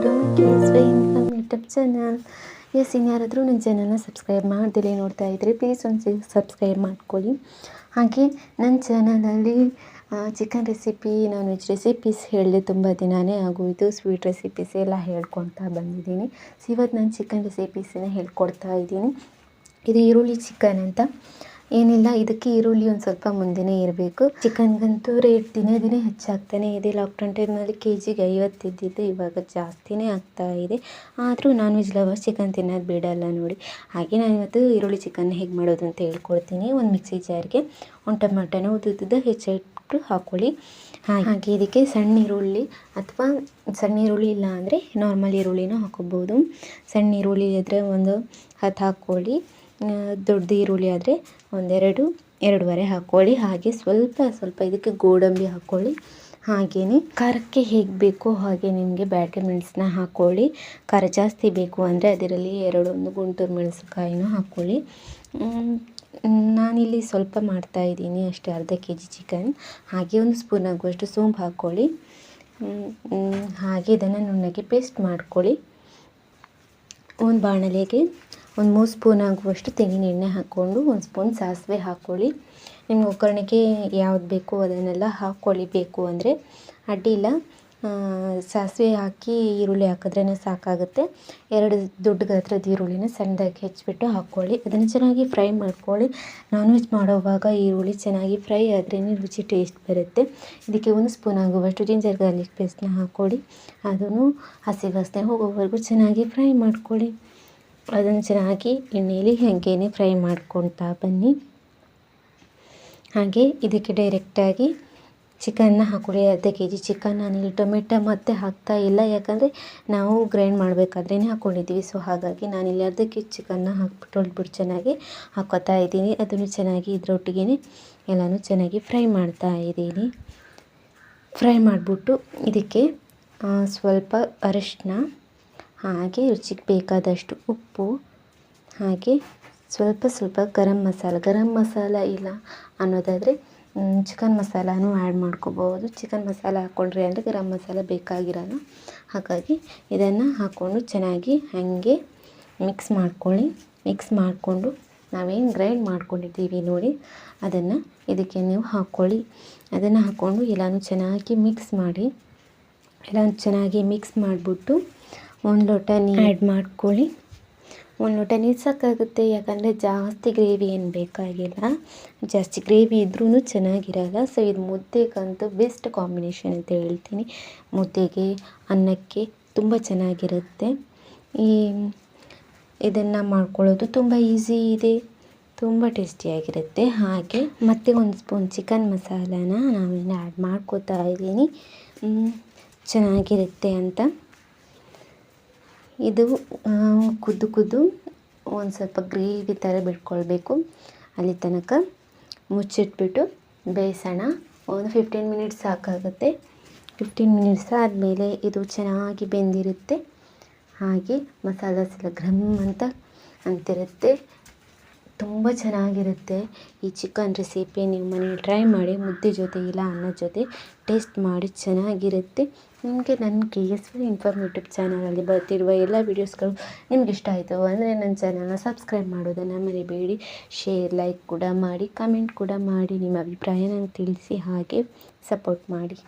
Income YouTube channel yes ಇನ್ಯಾರಾದರೂ ನನ್ನ ಚಾನಲ್ನ ಸಬ್ಸ್ಕ್ರೈಬ್ ಮಾಡ್ದಿಲ್ಲ ನೋಡ್ತಾ ಇದ್ದರೆ ಪ್ಲೀಸ್ ಒಂದು ಸಬ್ಸ್ಕ್ರೈಬ್ ಮಾಡ್ಕೊಳ್ಳಿ. ಹಾಗೆ ನನ್ನ ಚಾನಲಲ್ಲಿ chicken recipe non veg recipes ಹೇಳಿದೆ ತುಂಬ ದಿನವೇ ಆಗೋಯಿತು. ಸ್ವೀಟ್ ರೆಸಿಪೀಸ್ ಎಲ್ಲ ಹೇಳ್ಕೊಳ್ತಾ ಬಂದಿದ್ದೀನಿ. ಸೊ ಇವತ್ತು ನಾನು ಚಿಕನ್ ರೆಸಿಪೀಸನ್ನ ಹೇಳ್ಕೊಡ್ತಾ ಇದ್ದೀನಿ. ಇದು ಈರುಳ್ಳಿ ಚಿಕನ್ ಅಂತ. ಏನಿಲ್ಲ, ಇದಕ್ಕೆ ಈರುಳ್ಳಿ ಒಂದು ಸ್ವಲ್ಪ ಮುಂದೆನೇ ಇರಬೇಕು. ಚಿಕನ್ಗಂತೂ ರೇಟ್ ದಿನೇ ದಿನೇ ಹೆಚ್ಚಾಗ್ತಾನೆ ಇದೆ. ಲಾಕ್ಡೌನ್ ಟೈಮ್ನಲ್ಲಿ ಕೆ ಜಿಗೆ ಐವತ್ತು ಇದ್ದಿದ್ದು ಇವಾಗ ಜಾಸ್ತಿನೇ ಆಗ್ತಾ ಇದೆ. ಆದರೂ ನಾನ್ ವೆಜ್ ಲವರ್ಸ್ ಚಿಕನ್ ತಿನ್ನೋದು ಬಿಡಲ್ಲ ನೋಡಿ. ಹಾಗೆ ನಾನು ಇವತ್ತು ಈರುಳ್ಳಿ ಚಿಕನ್ ಹೇಗೆ ಮಾಡೋದು ಅಂತ ಹೇಳ್ಕೊಡ್ತೀನಿ. ಒಂದು ಮಿಕ್ಸಿ ಜಾರಿಗೆ ಒಂದು ಟೊಮೆಟೊನ ಉದ್ದುದ್ದ ಹೆಚ್ಚಿಟ್ಟು ಹಾಕ್ಕೊಳ್ಳಿ ಹಾಗೆ ಇದಕ್ಕೆ ಸಣ್ಣ ಈರುಳ್ಳಿ ಅಥವಾ ಸಣ್ಣ ಈರುಳ್ಳಿ ಇಲ್ಲ ಅಂದರೆ ನಾರ್ಮಲ್ ಈರುಳ್ಳಿನೂ ಹಾಕೋಬೋದು. ಸಣ್ಣ ಈರುಳ್ಳಿ ಇದ್ದರೆ ಒಂದು ಹತ್ತು ಹಾಕ್ಕೊಳ್ಳಿ ದೊಡ್ಡ ಈರುಳ್ಳಿ ಆದರೆ ಒಂದೆರಡು, ಎರಡೂವರೆ ಹಾಕ್ಕೊಳ್ಳಿ. ಹಾಗೆ ಸ್ವಲ್ಪ ಸ್ವಲ್ಪ ಇದಕ್ಕೆ ಗೋಡಂಬಿ ಹಾಕ್ಕೊಳ್ಳಿ. ಹಾಗೆಯೇ ಖಾರಕ್ಕೆ ಹೇಗೆ ಬೇಕೋ ಹಾಗೆ ನಿಮಗೆ ಬ್ಯಾಟೆ ಮೆಣಸನ್ನ ಹಾಕ್ಕೊಳ್ಳಿ. ಖಾರ ಜಾಸ್ತಿ ಬೇಕು ಅಂದರೆ ಅದರಲ್ಲಿ ಎರಡೊಂದು ಗುಂಟೂರು ಮೆಣಸಿನ್ಕಾಯಿನೂ ಹಾಕ್ಕೊಳ್ಳಿ. ನಾನಿಲ್ಲಿ ಸ್ವಲ್ಪ ಮಾಡ್ತಾಯಿದ್ದೀನಿ ಅಷ್ಟೇ, ಅರ್ಧ ಕೆ ಜಿ ಚಿಕನ್. ಹಾಗೆ ಒಂದು ಸ್ಪೂನ್ ಆಗುವಷ್ಟು ಸೋಂಪು ಹಾಕ್ಕೊಳ್ಳಿ. ಹಾಗೆ ಇದನ್ನು ನುಣ್ಣಗೆ ಪೇಸ್ಟ್ ಮಾಡ್ಕೊಳ್ಳಿ. ಒಂದು ಬಾಣಲೆಗೆ ಒಂದು ಮೂರು ಸ್ಪೂನ್ ಆಗುವಷ್ಟು ತೆಂಗಿನ ಎಣ್ಣೆ ಹಾಕ್ಕೊಂಡು ಒಂದು ಸ್ಪೂನ್ ಸಾಸಿವೆ ಹಾಕ್ಕೊಳ್ಳಿ. ನಿಮ್ಗೆ ಒಗ್ಗರಣೆಗೆ ಯಾವ್ದು ಬೇಕು ಅದನ್ನೆಲ್ಲ ಹಾಕ್ಕೊಳ್ಳಿ. ಬೇಕು ಅಂದರೆ ಅಡ್ಡಿಲ್ಲ ಸಾಸಿವೆ ಹಾಕಿ ಈರುಳ್ಳಿ ಹಾಕಿದ್ರೇ ಸಾಕಾಗುತ್ತೆ. ಎರಡು ದೊಡ್ಡ ಗಾತ್ರದ ಈರುಳ್ಳಿನ ಸಣ್ಣದಾಗಿ ಹೆಚ್ಚಿಬಿಟ್ಟು ಹಾಕ್ಕೊಳ್ಳಿ. ಅದನ್ನು ಚೆನ್ನಾಗಿ ಫ್ರೈ ಮಾಡ್ಕೊಳ್ಳಿ. ನಾನ್ ವೆಜ್ ಮಾಡೋವಾಗ ಈರುಳ್ಳಿ ಚೆನ್ನಾಗಿ ಫ್ರೈ ಆದ್ರೇ ರುಚಿ ಟೇಸ್ಟ್ ಬರುತ್ತೆ. ಇದಕ್ಕೆ ಒಂದು ಸ್ಪೂನ್ ಆಗುವಷ್ಟು ಜಿಂಜರ್ ಗಾರ್ಲಿಕ್ ಪೇಸ್ಟ್ನ ಹಾಕ್ಕೊಳ್ಳಿ. ಅದನ್ನು ಹಸಿ ವಾಸನೆ ಹೋಗೋವರೆಗೂ ಚೆನ್ನಾಗಿ ಫ್ರೈ ಮಾಡ್ಕೊಳ್ಳಿ. ಅದನ್ನು ಚೆನ್ನಾಗಿ ಎಣ್ಣೆಯಲ್ಲಿ ಹಾಗೇನೆ ಫ್ರೈ ಮಾಡ್ಕೊಳ್ತಾ ಬನ್ನಿ. ಹಾಗೆ ಇದಕ್ಕೆ ಡೈರೆಕ್ಟಾಗಿ ಚಿಕನ್ನ ಹಾಕೊಳ್ಳಿ ಅರ್ಧ ಕೆ ಜಿ ಚಿಕನ್ ನಾನಿಲ್ಲಿ ಟೊಮೆಟೊ ಮತ್ತೆ ಹಾಕ್ತಾ ಇಲ್ಲ. ಯಾಕಂದರೆ ನಾವು ಗ್ರೈಂಡ್ ಮಾಡಬೇಕಾದ್ರೇ ಹಾಕ್ಕೊಂಡಿದ್ದೀವಿ. ಸೊ ಹಾಗಾಗಿ ನಾನಿಲ್ಲಿ ಅರ್ಧ ಕೆ ಜಿ ಚಿಕನ್ನ ಹಾಕ್ಬಿಟ್ಟು ಹೊಳ್ಬಿಟ್ಟು ಚೆನ್ನಾಗಿ ಹಾಕೋತಾ ಇದ್ದೀನಿ. ಅದನ್ನು ಚೆನ್ನಾಗಿ ಇದರೊಟ್ಟಿಗೆ ಎಲ್ಲನೂ ಚೆನ್ನಾಗಿ ಫ್ರೈ ಮಾಡ್ತಾ ಇದ್ದೀನಿ. ಫ್ರೈ ಮಾಡಿಬಿಟ್ಟು ಇದಕ್ಕೆ ಸ್ವಲ್ಪ ಅರಿಶಿನ ಹಾಗೆ ರುಚಿಗೆ ಬೇಕಾದಷ್ಟು ಉಪ್ಪು, ಹಾಗೆ ಸ್ವಲ್ಪ ಸ್ವಲ್ಪ ಗರಂ ಮಸಾಲ. ಗರಂ ಮಸಾಲ ಇಲ್ಲ ಅನ್ನೋದಾದರೆ ಚಿಕನ್ ಮಸಾಲನೂ ಆ್ಯಡ್ ಮಾಡ್ಕೋಬೋದು ಚಿಕನ್ ಮಸಾಲ ಹಾಕ್ಕೊಂಡ್ರಿ ಅಂದರೆ ಗರಂ ಮಸಾಲ ಬೇಕಾಗಿರಲ್ಲ. ಹಾಗಾಗಿ ಇದನ್ನು ಹಾಕ್ಕೊಂಡು ಚೆನ್ನಾಗಿ ಹಾಗೆ ಮಿಕ್ಸ್ ಮಾಡ್ಕೊಳ್ಳಿ. ಮಿಕ್ಸ್ ಮಾಡಿಕೊಂಡು ನಾವೇನು ಗ್ರೈಂಡ್ ಮಾಡ್ಕೊಂಡಿದ್ದೀವಿ ನೋಡಿ, ಅದನ್ನು ಇದಕ್ಕೆ ನೀವು ಹಾಕ್ಕೊಳ್ಳಿ ಅದನ್ನು ಹಾಕ್ಕೊಂಡು ಎಲ್ಲನೂ ಚೆನ್ನಾಗಿ ಮಿಕ್ಸ್ ಮಾಡಿ ಎಲ್ಲ ಚೆನ್ನಾಗಿ ಮಿಕ್ಸ್ ಮಾಡಿಬಿಟ್ಟು ಒಂದು ಲೋಟ ನೀರು. ಆ್ಯಡ್ ಮಾಡ್ಕೊಳ್ಳಿ. ಒಂದು ಲೋಟ ನೀರು ಸಾಕಾಗುತ್ತೆ ಯಾಕಂದರೆ ಜಾಸ್ತಿ ಗ್ರೇವಿ ಏನು ಬೇಕಾಗಿಲ್ಲ. ಜಾಸ್ತಿ ಗ್ರೇವಿ ಇದ್ರೂ ಚೆನ್ನಾಗಿರಲ್ಲ. ಸೊ ಇದು ಮುದ್ದೆಗಂತೂ ಬೆಸ್ಟ್ ಕಾಂಬಿನೇಷನ್ ಅಂತ ಹೇಳ್ತೀನಿ. ಮುದ್ದೆಗೆ ಅನ್ನಕ್ಕೆ ತುಂಬ ಚೆನ್ನಾಗಿರುತ್ತೆ. ಈ ಇದನ್ನು ಮಾಡ್ಕೊಳ್ಳೋದು ತುಂಬ ಈಸಿ ಇದೆ. ತುಂಬ ಟೇಸ್ಟಿಯಾಗಿರುತ್ತೆ ಹಾಗೆ ಮತ್ತೆ ಒಂದು ಸ್ಪೂನ್ ಚಿಕನ್ ಮಸಾಲಾನ ನಾವಿನ್ನು ಆ್ಯಡ್ ಮಾಡ್ಕೋತಾ ಇದ್ದೀನಿ. ಚೆನ್ನಾಗಿರುತ್ತೆ ಅಂತ. ಇದು ಕುದ್ದು ಕುದ್ದು ಒಂದು ಸ್ವಲ್ಪ ಗ್ರೇವಿ ಥರ ಬಿಟ್ಕೊಳ್ಬೇಕು. ಅಲ್ಲಿ ತನಕ ಮುಚ್ಚಿಟ್ಬಿಟ್ಟು ಬೇಯಿಸೋಣ. ಒಂದು ಫಿಫ್ಟೀನ್ ಮಿನಿಟ್ಸ್ ಸಾಕಾಗುತ್ತೆ. ಫಿಫ್ಟೀನ್ ಮಿನಿಟ್ಸ್ ಆದಮೇಲೆ ಇದು ಚೆನ್ನಾಗಿ ಬೆಂದಿರುತ್ತೆ. ಹಾಗೆ ಮಸಾಲಾಸ್ ಎಲ್ಲ ಘಮ್ ಅಂತ ಅಂತಿರುತ್ತೆ. ತುಂಬ ಚೆನ್ನಾಗಿರುತ್ತೆ. ಈ ಚಿಕನ್ ರೆಸಿಪಿ ನೀವು ಮನೇಲಿ ಟ್ರೈ ಮಾಡಿ, ಮುದ್ದೆ ಜೊತೆ ಇಲ್ಲ ಅನ್ನದ ಜೊತೆ ಟೇಸ್ಟ್ ಮಾಡಿ ಚೆನ್ನಾಗಿರುತ್ತೆ. ನಿಮಗೆ ನನ್ನ K S V inform YouTube ಚಾನಲಲ್ಲಿ ಬರ್ತಿರುವ ಎಲ್ಲ ವೀಡಿಯೋಸ್ಗಳು ನಿಮ್ಗೆ ಇಷ್ಟ ಆಯಿತು ಅಂದರೆ ನನ್ನ ಚಾನಲ್ನ ಸಬ್ಸ್ಕ್ರೈಬ್ ಮಾಡೋದನ್ನು ಮರಿಬೇಡಿ. ಶೇರ್ ಲೈಕ್ ಕೂಡ ಮಾಡಿ ಕಮೆಂಟ್ ಕೂಡ ಮಾಡಿ, ನಿಮ್ಮ ಅಭಿಪ್ರಾಯ ನಂಗೆ ತಿಳಿಸಿ ಹಾಗೆ ಸಪೋರ್ಟ್ ಮಾಡಿ.